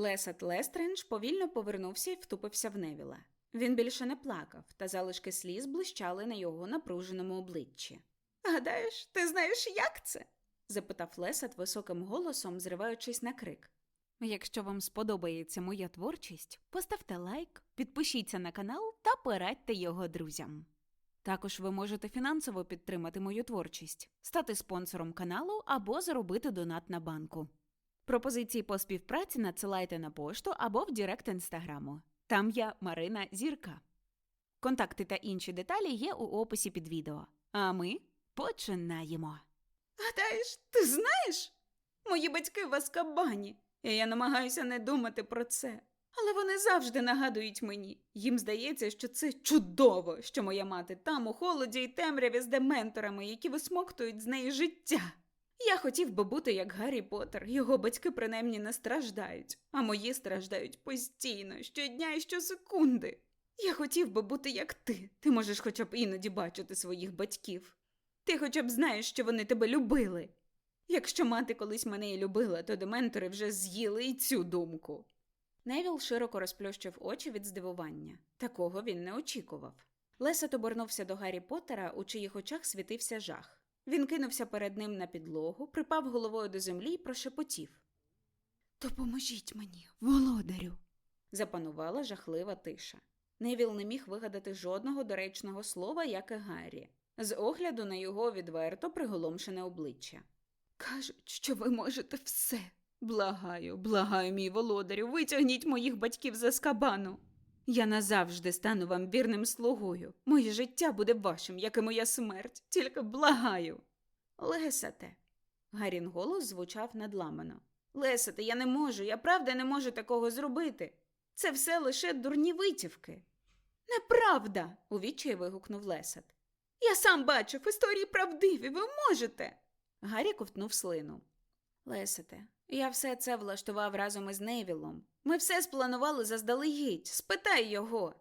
Лесат Лестрендж повільно повернувся і втупився в Невіла. Він більше не плакав, та залишки сліз блищали на його напруженому обличчі. Гадаєш, ти знаєш, як це? запитав Лесат високим голосом, зриваючись на крик. Якщо вам сподобається моя творчість, поставте лайк, підпишіться на канал та порадьте його друзям. Також ви можете фінансово підтримати мою творчість, стати спонсором каналу або заробити донат на банку. Пропозиції по співпраці надсилайте на пошту або в Директ інстаграму. Там я Марина Зірка. Контакти та інші деталі є у описі під відео. А ми починаємо. Гадаєш, ти знаєш? Мої батьки в Аскабані, і я намагаюся не думати про це. Але вони завжди нагадують мені. Їм здається, що це чудово, що моя мати там у холоді й темряві з дементорами, які висмоктують з неї життя. Я хотів би бути як Гаррі Поттер, його батьки принаймні не страждають, а мої страждають постійно, щодня і щосекунди. Я хотів би бути як ти. Ти можеш хоча б іноді бачити своїх батьків. Ти хоча б знаєш, що вони тебе любили. Якщо мати колись мене і любила, то дементори вже з'їли і цю думку. Невіл широко розплющив очі від здивування. Такого він не очікував. Лесет обернувся до Гаррі Поттера, у чиїх очах світився жах. Він кинувся перед ним на підлогу, припав головою до землі і прошепотів. Допоможіть мені, володарю. Запанувала жахлива тиша. Невіл не міг вигадати жодного доречного слова, як і Гаррі, з огляду на його відверто приголомшене обличчя. Кажуть, що ви можете все. Благаю, благаю, мій володарю, витягніть моїх батьків з Аскабану. Я назавжди стану вам вірним слугою. Моє життя буде вашим, як і моя смерть, тільки благаю. Лесате. Гарін голос звучав надламано. Лесате, я не можу, я правда не можу такого зробити. Це все лише дурні витівки. Неправда. у відчаї вигукнув Лесат. Я сам бачив, історії правдиві, ви можете. Гаррі ковтнув слину. Лесате, я все це влаштував разом із Невілом. Ми все спланували заздалегідь. Спитай його.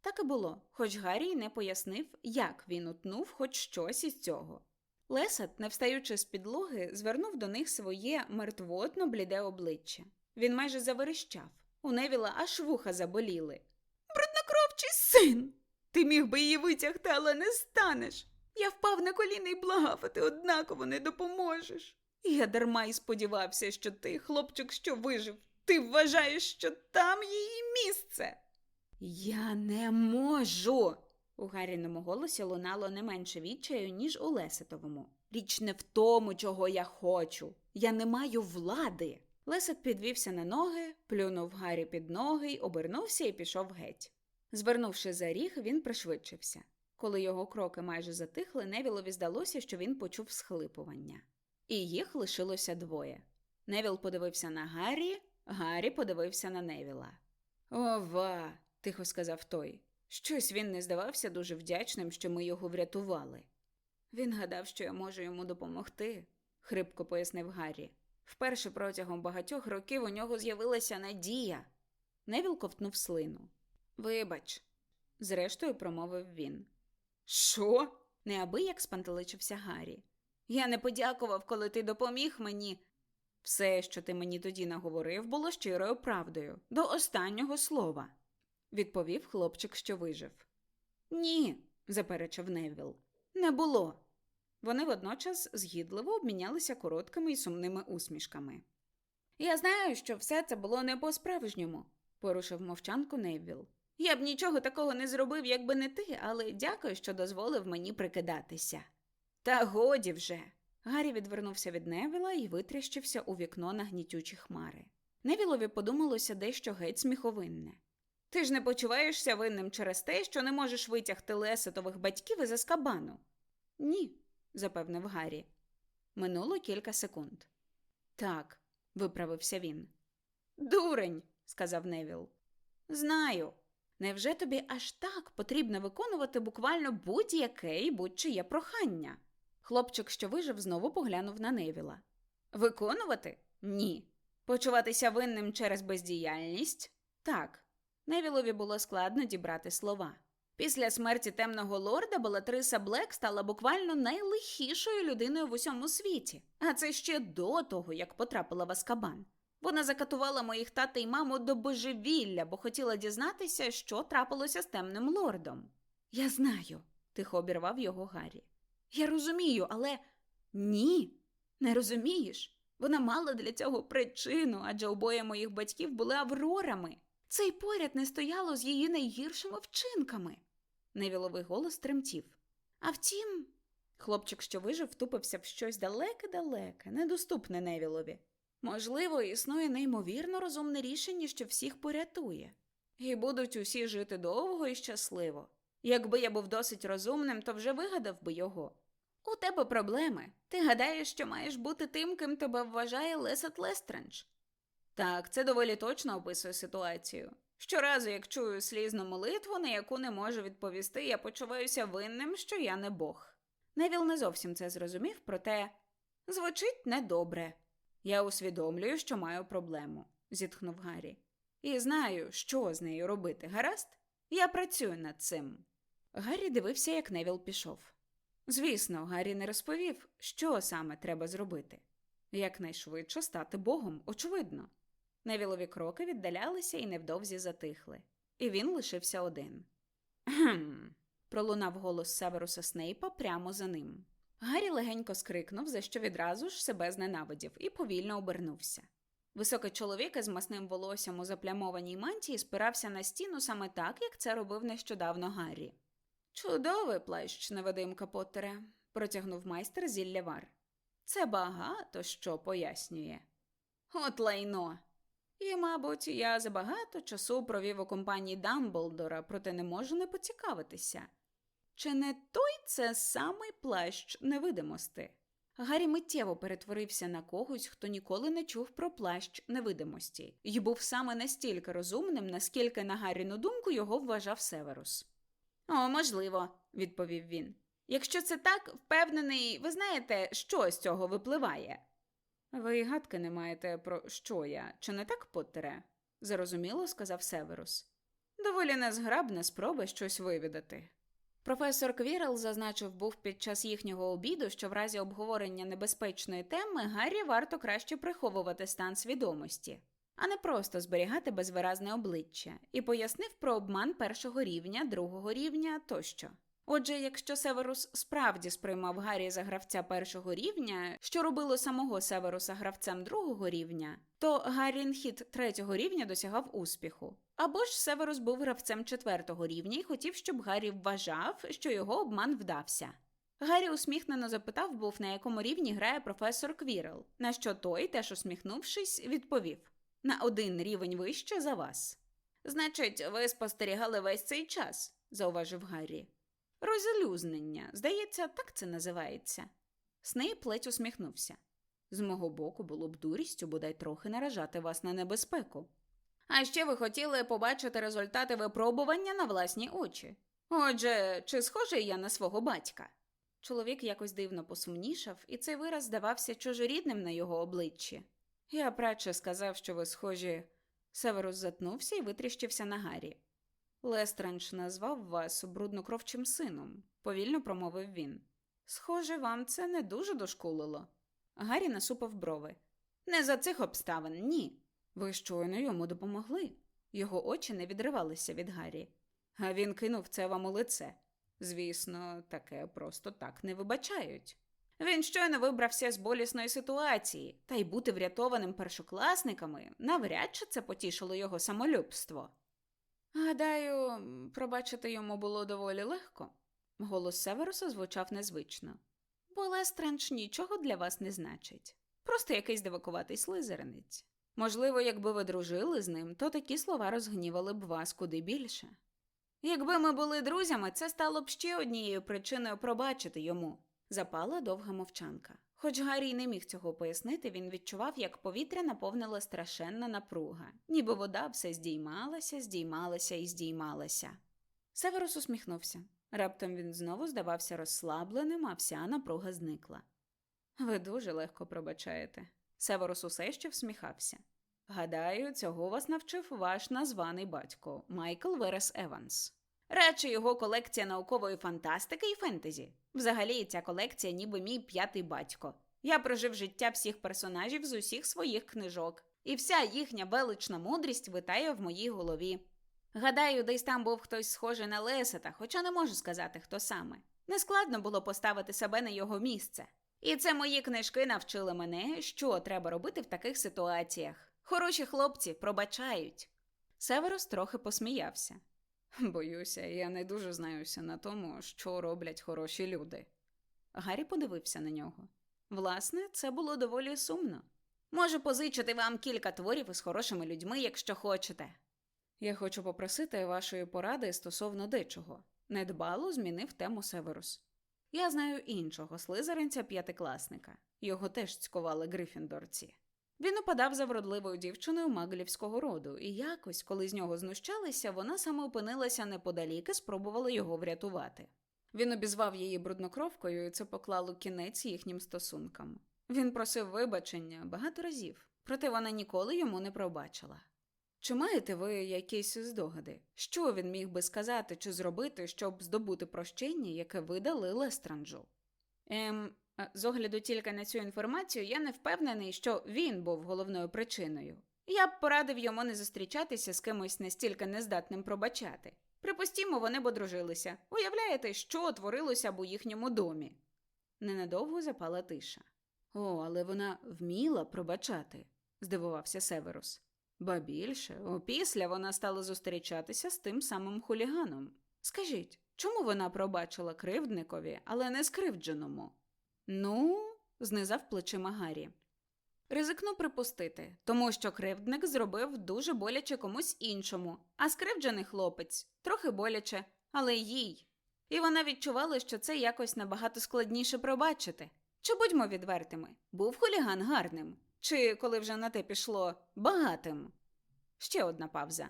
Так і було, хоч Гаррі не пояснив, як він утнув хоч щось із цього. Лесат, не встаючи з підлоги, звернув до них своє мертвотно бліде обличчя. Він майже заверещав. У Невіла аж вуха заболіли. Бруднокровчий син! Ти міг би її витягти, але не станеш. Я впав на коліна і благав, а ти однаково не допоможеш. Я дарма й сподівався, що ти, хлопчик, що вижив, ти вважаєш, що там її місце. Я не можу. У Гарріному голосі лунало не менше відчаю, ніж у Лесетовому. Річ не в тому, чого я хочу. Я не маю влади. Лесет підвівся на ноги, плюнув Гаррі під ноги й обернувся і пішов геть. Звернувши за ріг, він пришвидшився. Коли його кроки майже затихли, Невілові здалося, що він почув схлипування. І їх лишилося двоє. Невіл подивився на Гаррі, Гаррі подивився на Невіла. Ова, тихо сказав той. Щось він не здавався дуже вдячним, що ми його врятували. Він гадав, що я можу йому допомогти, хрипко пояснив Гаррі. Вперше протягом багатьох років у нього з'явилася надія. Невіл ковтнув слину. Вибач, зрештою промовив він. Що? неабияк спантеличився Гаррі. Я не подякував, коли ти допоміг мені. Все, що ти мені тоді наговорив, було щирою правдою, до останнього слова, відповів хлопчик, що вижив. Ні, заперечив Невіл. Не було. Вони водночас згідливо обмінялися короткими і сумними усмішками. Я знаю, що все це було не по-справжньому, порушив мовчанку Невіл. Я б нічого такого не зробив, якби не ти, але дякую, що дозволив мені прикидатися. Та годі вже. Гаррі відвернувся від Невіла і витріщився у вікно на гнітючі хмари. Невілові подумалося дещо геть сміховинне. Ти ж не почуваєшся винним через те, що не можеш витягти лесетових батьків із Аскабану? Ні, запевнив Гаррі. Минуло кілька секунд. Так, виправився він. Дурень, сказав Невіл. Знаю. Невже тобі аж так потрібно виконувати буквально будь-яке і будь-чиє прохання? Хлопчик, що вижив, знову поглянув на Невіла. Виконувати? Ні. Почуватися винним через бездіяльність? Так. Невілові було складно дібрати слова. Після смерті темного лорда Белатриса Блек стала буквально найлихішою людиною в усьому світі, а це ще до того, як потрапила в Аскабан. Вона закатувала моїх тата й маму до божевілля, бо хотіла дізнатися, що трапилося з темним лордом. Я знаю, тихо обірвав його Гаррі. Я розумію, але ні, не розумієш. Вона мала для цього причину, адже обоє моїх батьків були аврорами. Це й поряд не стояло з її найгіршими вчинками. Невіловий голос тремтів. А втім, хлопчик, що вижив, втупився в щось далеке-далеке, недоступне Невілові. Можливо, існує неймовірно розумне рішення, що всіх порятує. І будуть усі жити довго і щасливо. Якби я був досить розумним, то вже вигадав би його. У тебе проблеми. Ти гадаєш, що маєш бути тим, ким тебе вважає Лесет Лестрендж. Так, це доволі точно описує ситуацію. Щоразу, як чую слізну молитву, на яку не можу відповісти, я почуваюся винним, що я не Бог. Невіл не зовсім це зрозумів, проте звучить недобре. Я усвідомлюю, що маю проблему, зітхнув Гаррі. І знаю, що з нею робити, гаразд? Я працюю над цим. Гаррі дивився, як Невіл пішов. Звісно, Гаррі не розповів, що саме треба зробити. Якнайшвидше стати Богом, очевидно. Невілові кроки віддалялися і невдовзі затихли, і він лишився один. Гхм. пролунав голос Северуса Снейпа прямо за ним. Гаррі легенько скрикнув, за що відразу ж себе зненавидів, і повільно обернувся. Високий чоловік із масним волоссям у заплямованій мантії спирався на стіну саме так, як це робив нещодавно Гаррі. Чудовий плащ, невидимка Поттере, протягнув майстер зіллявар. Це багато що пояснює. От лайно. І, мабуть, я забагато часу провів у компанії Дамблдора, проте не можу не поцікавитися. Чи не той це самий плащ невидимости? Гаррі миттєво перетворився на когось, хто ніколи не чув про плащ невидимості, і був саме настільки розумним, наскільки, на Гарріну думку, його вважав Северус. О, можливо, відповів він. Якщо це так, впевнений, ви знаєте, що з цього випливає. Ви гадки не маєте про що я, чи не так, Поттере? зарозуміло сказав Северус. Доволі незграбна спроба щось вивідати. Професор Квірел зазначив був під час їхнього обіду, що в разі обговорення небезпечної теми Гаррі варто краще приховувати стан свідомості, а не просто зберігати безвиразне обличчя, і пояснив про обман першого рівня, другого рівня тощо. Отже, якщо Северус справді сприймав Гаррі за гравця першого рівня, що робило самого Северуса гравцем другого рівня, то Гаррінхід третього рівня досягав успіху. Або ж Северус був гравцем четвертого рівня і хотів, щоб Гаррі вважав, що його обман вдався. Гаррі усміхнено запитав, був на якому рівні грає професор Квірел, на що той, теж усміхнувшись, відповів на один рівень вище за вас. Значить, ви спостерігали весь цей час, зауважив Гаррі. Розлюзнення, здається, так це називається. Снейп ледь усміхнувся. З мого боку було б дурістю бодай трохи наражати вас на небезпеку. А ще ви хотіли побачити результати випробування на власні очі. Отже, чи схожий я на свого батька? Чоловік якось дивно посумнішав, і цей вираз здавався чужорідним на його обличчі. Я прадше сказав, що ви схожі. Северус затнувся і витріщився на Гаррі. Лестрендж назвав вас бруднокровчим сином, повільно промовив він. Схоже, вам це не дуже дошкулило. Гаррі насупив брови. Не за цих обставин, ні. Ви щойно йому допомогли. Його очі не відривалися від Гаррі. А він кинув це вам у лице. Звісно, таке просто так не вибачають. Він щойно вибрався з болісної ситуації, та й бути врятованим першокласниками навряд чи це потішило його самолюбство. Гадаю, пробачити йому було доволі легко. Голос Северуса звучав незвично. Бо Лестрендж нічого для вас не значить. Просто якийсь дивакуватий слизеринець. Можливо, якби ви дружили з ним, то такі слова розгнівали б вас куди більше. Якби ми були друзями, це стало б ще однією причиною пробачити йому. Запала довга мовчанка. Хоч Гаррі не міг цього пояснити, він відчував, як повітря наповнила страшенна напруга, ніби вода все здіймалася, здіймалася і здіймалася. Северус усміхнувся. Раптом він знову здавався розслабленим, а вся напруга зникла. Ви дуже легко пробачаєте. Северус усе ще всміхався. Гадаю, цього вас навчив ваш названий батько Майкл Верес Еванс. Радше його колекція наукової фантастики і фентезі. Взагалі, ця колекція ніби мій п'ятий батько. Я прожив життя всіх персонажів з усіх своїх книжок. і вся їхня велична мудрість витає в моїй голові. Гадаю, десь там був хтось схожий на Лесета, хоча не можу сказати, хто саме. Нескладно було поставити себе на його місце. І це мої книжки навчили мене, що треба робити в таких ситуаціях. Хороші хлопці пробачають. Северус трохи посміявся. Боюся, я не дуже знаюся на тому, що роблять хороші люди. Гаррі подивився на нього. Власне, це було доволі сумно. Можу позичити вам кілька творів із хорошими людьми, якщо хочете. Я хочу попросити вашої поради стосовно дечого. Недбало змінив тему Северус. Я знаю іншого слизеринця п'ятикласника. Його теж цькували грифіндорці. Він упадав за вродливою дівчиною маглівського роду, і якось, коли з нього знущалися, вона саме опинилася неподалік і спробувала його врятувати. Він обізвав її бруднокровкою, і це поклало кінець їхнім стосункам. Він просив вибачення багато разів, проте вона ніколи йому не пробачила. Чи маєте ви якісь здогади, що він міг би сказати чи зробити, щоб здобути прощення, яке ви дали Лестранджу? Ем, з огляду тільки на цю інформацію, я не впевнений, що він був головною причиною. Я б порадив йому не зустрічатися з кимось настільки нездатним пробачати. Припустімо, вони б одружилися. Уявляєте, що творилося б у їхньому домі? Ненадовго запала тиша. О, але вона вміла пробачати, здивувався Северус. Ба більше, опісля вона стала зустрічатися з тим самим хуліганом. Скажіть, чому вона пробачила кривдникові, але не скривдженому? Ну, знизав плечима Гаррі. Ризикну припустити, тому що кривдник зробив дуже боляче комусь іншому, а скривджений хлопець трохи боляче, але їй. І вона відчувала, що це якось набагато складніше пробачити. Чи будьмо відвертими, був хуліган гарним, чи, коли вже на те пішло, багатим? Ще одна павза.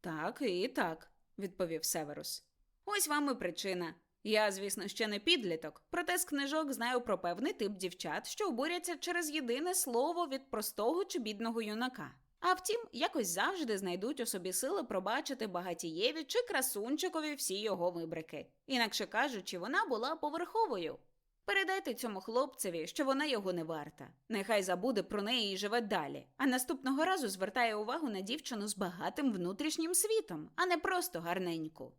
Так і так, відповів Северус. Ось вам і причина. Я, звісно, ще не підліток, проте з книжок знаю про певний тип дівчат, що обуряться через єдине слово від простого чи бідного юнака. А втім, якось завжди знайдуть у собі сили пробачити багатієві чи красунчикові всі його вибрики. Інакше кажучи, вона була поверховою. Передайте цьому хлопцеві, що вона його не варта. Нехай забуде про неї і живе далі, а наступного разу звертає увагу на дівчину з багатим внутрішнім світом, а не просто гарненьку.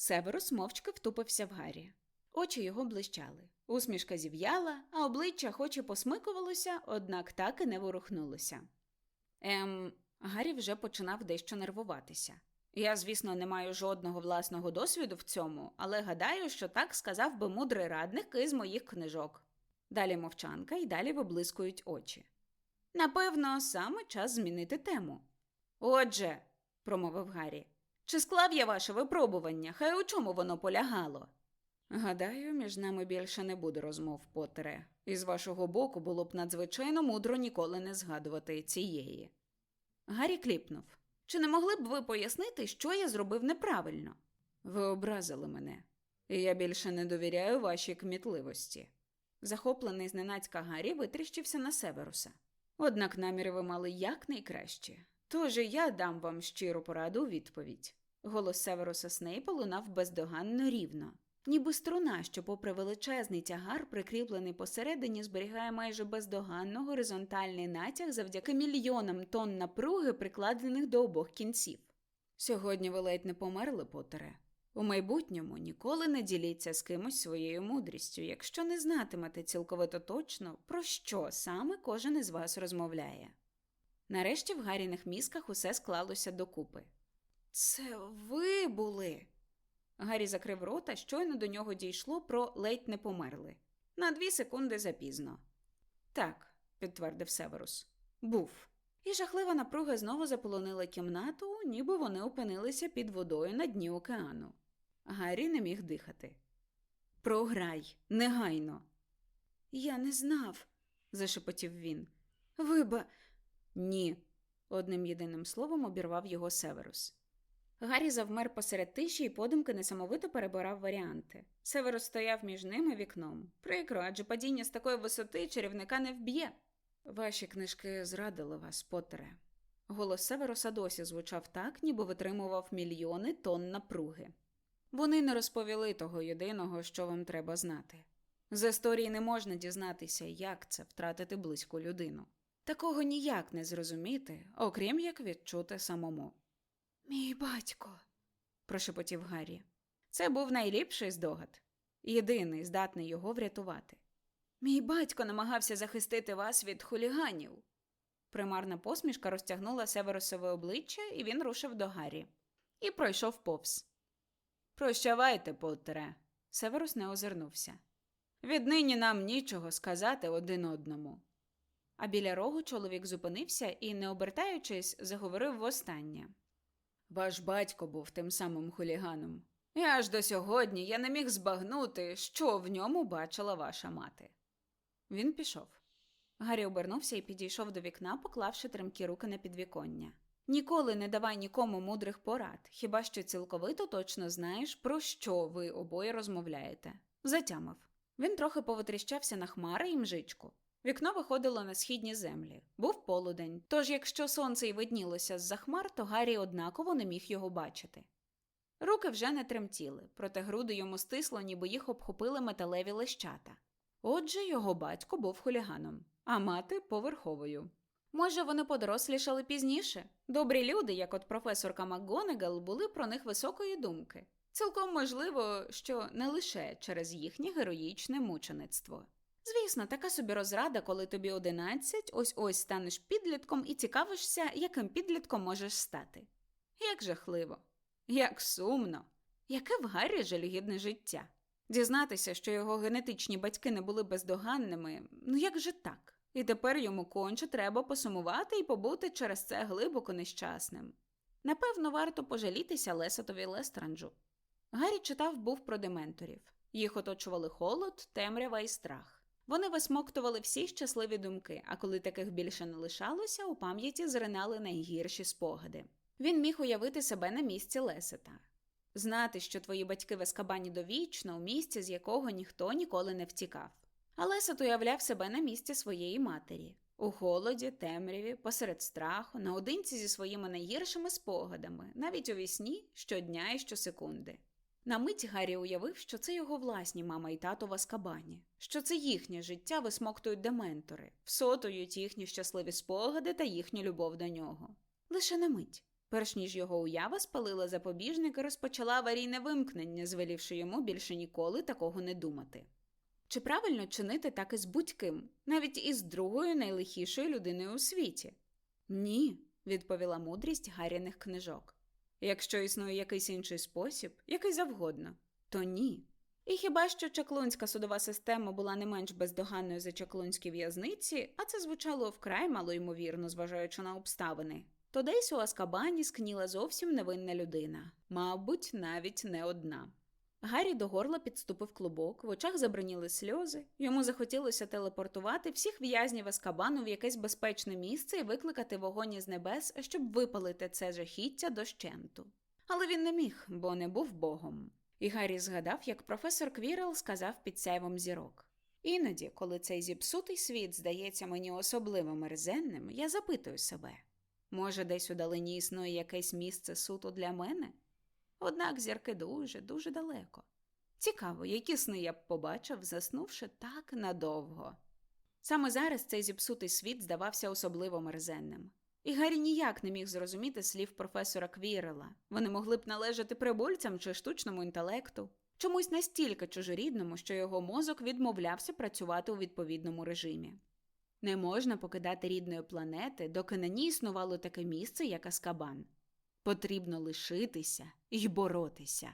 Северус мовчки втупився в Гаррі. Очі його блищали. Усмішка зів'яла, а обличчя хоч і посмикувалося, однак так і не ворухнулося. Ем, Гаррі вже починав дещо нервуватися. Я, звісно, не маю жодного власного досвіду в цьому, але гадаю, що так сказав би мудрий радник із моїх книжок. Далі мовчанка і далі виблискують очі. Напевно, саме час змінити тему. Отже, промовив Гаррі, чи склав я ваше випробування, хай у чому воно полягало? Гадаю, між нами більше не буде розмов, Поттере, і з вашого боку було б надзвичайно мудро ніколи не згадувати цієї. Гаррі кліпнув. Чи не могли б ви пояснити, що я зробив неправильно? Ви образили мене, і я більше не довіряю вашій кмітливості. Захоплений зненацька Гаррі витріщився на Северуса. Однак наміри ви мали якнайкраще. Тож я дам вам щиру пораду у відповідь. Голос Северуса Снейпа лунав бездоганно рівно, ніби струна, що, попри величезний тягар, прикріплений посередині, зберігає майже бездоганно горизонтальний натяг завдяки мільйонам тонн напруги, прикладених до обох кінців. Сьогодні ви ледь не померли, Потере. У майбутньому ніколи не діліться з кимось своєю мудрістю, якщо не знатимете цілковито точно, про що саме кожен із вас розмовляє. Нарешті в Гаріних мізках усе склалося докупи. Це ви були. Гаррі закрив рота, щойно до нього дійшло про ледь не померли. На дві секунди запізно. Так, підтвердив Северус. Був. І жахлива напруга знову заполонила кімнату, ніби вони опинилися під водою на дні океану. Гаррі не міг дихати. Програй, негайно. Я не знав, зашепотів він. Виба. Ні, одним єдиним словом обірвав його Северус. Гаррі завмер посеред тиші і подумки несамовито перебирав варіанти. Северус стояв між ним і вікном. Прикро, адже падіння з такої висоти чарівника не вб'є. Ваші книжки зрадили вас, Поттере. Голос Северуса досі звучав так, ніби витримував мільйони тонн напруги. Вони не розповіли того єдиного, що вам треба знати. З історії не можна дізнатися, як це втратити близьку людину. Такого ніяк не зрозуміти, окрім як відчути самому. Мій батько, прошепотів Гаррі. Це був найліпший здогад, єдиний здатний його врятувати. Мій батько намагався захистити вас від хуліганів. Примарна посмішка розтягнула Северусове обличчя, і він рушив до Гаррі. І пройшов повз. Прощавайте, Поттере. Северус не озирнувся. Віднині нам нічого сказати один одному. А біля рогу чоловік зупинився і, не обертаючись, заговорив востаннє. Ваш батько був тим самим хуліганом. І аж до сьогодні я не міг збагнути, що в ньому бачила ваша мати. Він пішов. Гаррі обернувся і підійшов до вікна, поклавши тремкі руки на підвіконня. Ніколи не давай нікому мудрих порад, хіба що цілковито точно знаєш, про що ви обоє розмовляєте. Затямив. Він трохи повитріщався на хмари і мжичку. Вікно виходило на східні землі. Був полудень, тож якщо сонце й виднілося з-за хмар, то Гаррі однаково не міг його бачити. Руки вже не тремтіли, проте груди йому стисло, ніби їх обхопили металеві лещата. Отже, його батько був хуліганом, а мати поверховою. Може, вони подорослішали пізніше? Добрі люди, як от професорка МакГонегал, були про них високої думки. Цілком можливо, що не лише через їхнє героїчне мучеництво. Звісно, така собі розрада, коли тобі одинадцять, ось ось станеш підлітком і цікавишся, яким підлітком можеш стати. Як жахливо, як сумно, яке в Гаррі жалюгідне життя. Дізнатися, що його генетичні батьки не були бездоганними, ну як же так? І тепер йому конче треба посумувати і побути через це глибоко нещасним. Напевно, варто пожалітися Лесотові Лестранджу. Гаррі читав був про дементорів. Їх оточували холод, темрява і страх. Вони висмоктували всі щасливі думки, а коли таких більше не лишалося, у пам'яті зринали найгірші спогади. Він міг уявити себе на місці Лесета. Знати, що твої батьки в Ескабані довічно, у місці, з якого ніхто ніколи не втікав. А Лесет уявляв себе на місці своєї матері у холоді, темряві, посеред страху, наодинці зі своїми найгіршими спогадами, навіть у вісні, щодня і щосекунди. На мить Гаррі уявив, що це його власні мама і тато в Аскабані, що це їхнє життя висмоктують дементори, всотують їхні щасливі спогади та їхню любов до нього. Лише на мить. Перш ніж його уява спалила запобіжник і розпочала аварійне вимкнення, звелівши йому більше ніколи такого не думати. Чи правильно чинити так із будь-ким, навіть із другою найлихішою людиною у світі? Ні, відповіла мудрість Гарріних книжок. Якщо існує якийсь інший спосіб, який завгодно, то ні. І хіба що чаклунська судова система була не менш бездоганною за чаклунські в'язниці, а це звучало вкрай малоймовірно, зважаючи на обставини, то десь у Аскабані скніла зовсім невинна людина, мабуть, навіть не одна. Гаррі до горла підступив клубок, в очах забриніли сльози, йому захотілося телепортувати всіх в'язнів Аскабану в якесь безпечне місце і викликати вогонь із небес, щоб випалити це жахіття дощенту. Але він не міг, бо не був богом. І Гаррі згадав, як професор Квірел сказав під сяйвом зірок. Іноді, коли цей зіпсутий світ здається мені особливо мерзенним, я запитую себе може, десь у далині існує якесь місце суто для мене? Однак зірки дуже, дуже далеко. Цікаво, які сни я б побачив, заснувши так надовго. Саме зараз цей зіпсутий світ здавався особливо мерзенним. І Гаррі ніяк не міг зрозуміти слів професора Квірела. Вони могли б належати прибульцям чи штучному інтелекту, чомусь настільки чужорідному, що його мозок відмовлявся працювати у відповідному режимі. Не можна покидати рідної планети, доки на ній існувало таке місце, як Аскабан. Потрібно лишитися і боротися.